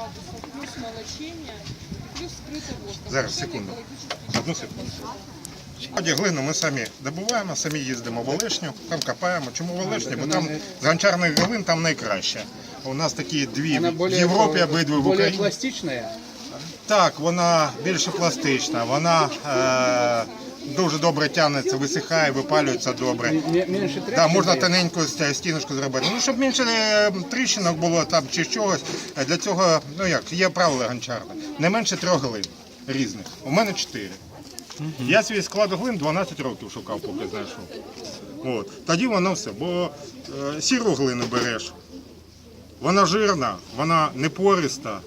градусов, плюс молочение, и плюс скрытый воздух. Зараз, Совершенно секунду. экологически Одну секунду. Сьогодні глину ми самі добуваємо, самі їздимо в Олешню, там копаємо. Чому в Олешню? Бо там з гончарних глин там найкраще. У нас такі дві Она в более, Європі, обидві в более Україні. пластичная. Так, вона більше пластична, вона е, дуже добре тягнеться, висихає, випалюється добре. Да, можна тоненьку ст- стіночку зробити. Ну, щоб менше е, тріщинок було там чи чогось. е, Для цього, ну як, є правила гончарне. Не менше трьох глин різних. У мене чотири. Я свій склад глин 12 років шукав, поки знайшов. От. Тоді воно все. Бо е, сіру глину береш. Вона жирна, вона не пориста.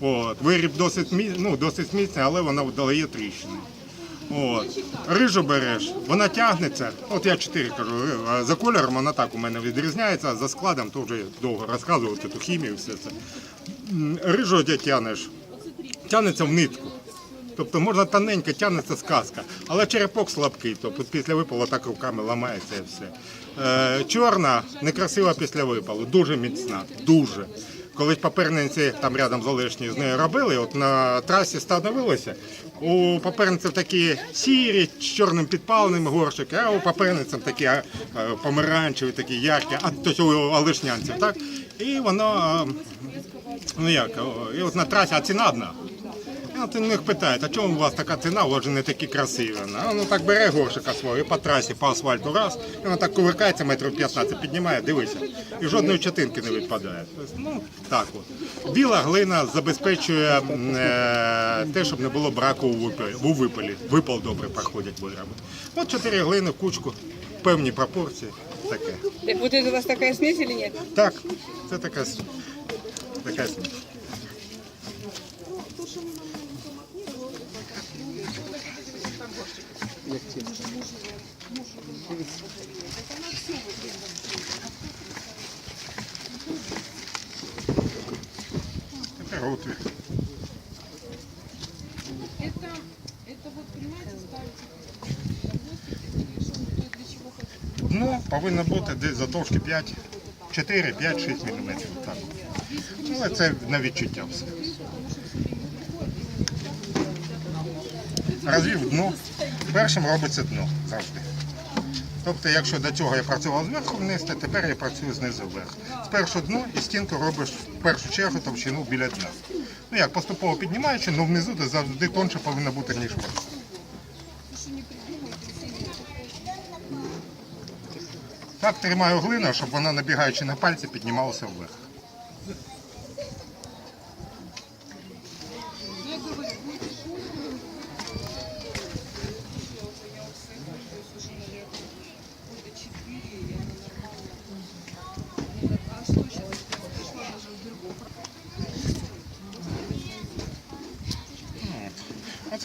От. Виріб досить, мі- ну, досить міцний, але вона дає тріщини. От. Рижу береш, вона тягнеться. От я чотири кажу, за кольором вона так у мене відрізняється, а за складом то вже довго розказувати ту хімію, все це. Рижу тягнеш, тягнеться в нитку. Тобто можна тоненько тягнеться сказка, але черепок слабкий, тобто після випалу так руками ламається і все. Е, чорна, некрасива після випалу, дуже міцна, дуже. Колись паперниці там рядом з Олешнею з нею робили, от на трасі становилося. У паперниців такі сірі з чорним підпаленим горщики, а у паперниців такі е, помаранчеві, такі яркі, а то у алишнянців, так? І воно, ну як, і от на трасі, а ціна одна. От них питають, а чому у вас така ціна, у вас же не такі красиві. А воно так бере горшика свого і по трасі, по асфальту раз, і воно так кувиркається метрів 15, піднімає, дивися. І жодної чатинки не відпадає. Тобто, ну, так от. Біла глина забезпечує е, те, щоб не було браку у випалі. У випалі. Випал добре проходять вироби. От чотири глини в кучку, певні пропорції. Таке. Так вот это у вас такая смесь или нет? Так, це така, така сміх. Тепер отвір. Это, это вот, понимаете, ставите ну? Дно повинно бути десь затовшки 5, 4, 5, 6 мм. Так. Але це на відчуття все. Розвів дно. Першим робиться дно завжди. Тобто, якщо до цього я працював зверху вниз, то тепер я працюю знизу вверх. Спершу дно і стінку робиш в першу чергу товщину біля дна. Ну як поступово піднімаючи, але внизу ти завжди тонше повинно бути, ніж вверху. Так тримаю глину, щоб вона, набігаючи на пальці, піднімалася вверх.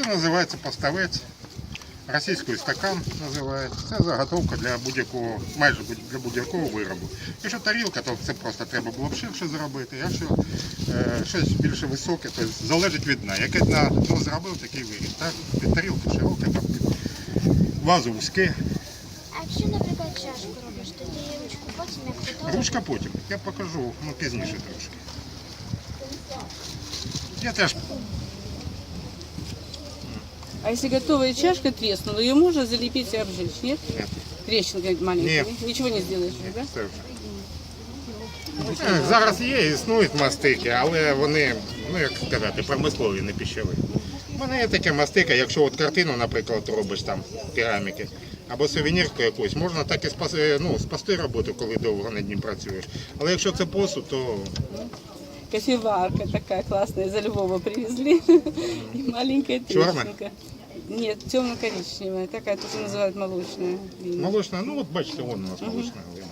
Це називається поставець. Російською стакан називається. Це заготовка для будь-якого, майже для будь-якого виробу. Якщо тарілка, то це просто треба було б ширше зробити. Якщо е, щось більше високе, то залежить від дна. Яке дна ну, зробив, такий виріб. Так? Від тарілки широке, там під вазу вузьке. А якщо, наприклад, чашку робиш, то ти ручку потім як готовий? Ручка потім. Я покажу ну, пізніше трошки. Я теж А если готовая чашка треснула, ее можно залепить и обжечь, нет? Нет. Трещинка маленькая, Нет. Ничего не сделаешь, да? Це вже. Е, Зараз є, існують мастики, але вони, ну як сказати, промислові, не пищеві. У мене є таке мастика, якщо от картину, наприклад, робиш там кераміки, або сувенірку якусь, можна так і спаси, ну, спасти роботу, коли довго над ним працюєш. Але якщо це посуд, то Кофеварка такая классная, из Львова привезли. И маленькая Чёрная? трещинка. Нет, темно-коричневая, такая тоже называют молочная. вина. молочна, ну от бачите, вон у нас молочна глина.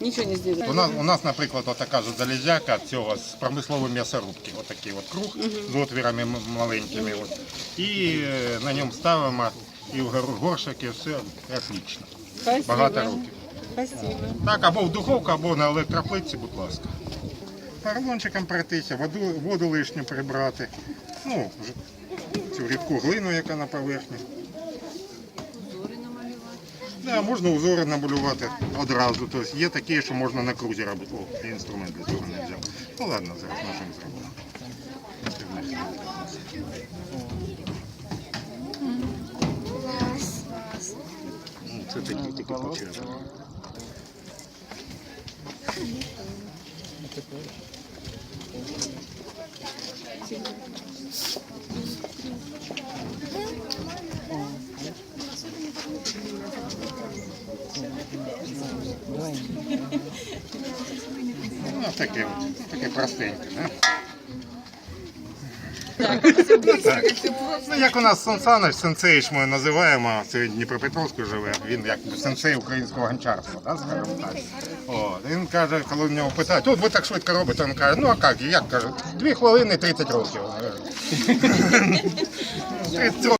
Ничего не сделаешь. У нас, у нас, наприклад, така ж залізяка цього з промислової м'ясорубки. Отакий от круг з отвірами м- маленькими. От. І е, на ньому ставимо і в гор- і все отлично. Спасибо. Багато років. Спасибо. Так, або в духовку, або на електроплитці, будь ласка. Поролончиком пройтися, воду, воду лишню прибрати. Ну, вже цю рідку глину, яка на поверхні. Да, можна узори намалювати одразу. Тобто є такі, що можна на крузі робити. О, інструмент для цього не взяв. Ну ладно, зараз машину зробимо. Ну, Це такі тільки початок. Ну, таке, от, таке простеньке, да? Ну, як у нас Сан Саныч, сенсейш ми називаємо, це Дніпропетровську живе, він як сенсей українського гончарства, да, скажімо так. От, він каже, коли в нього питають, от ви так швидко робите, він каже, ну а як, як каже, дві хвилини 30 років. 30 років.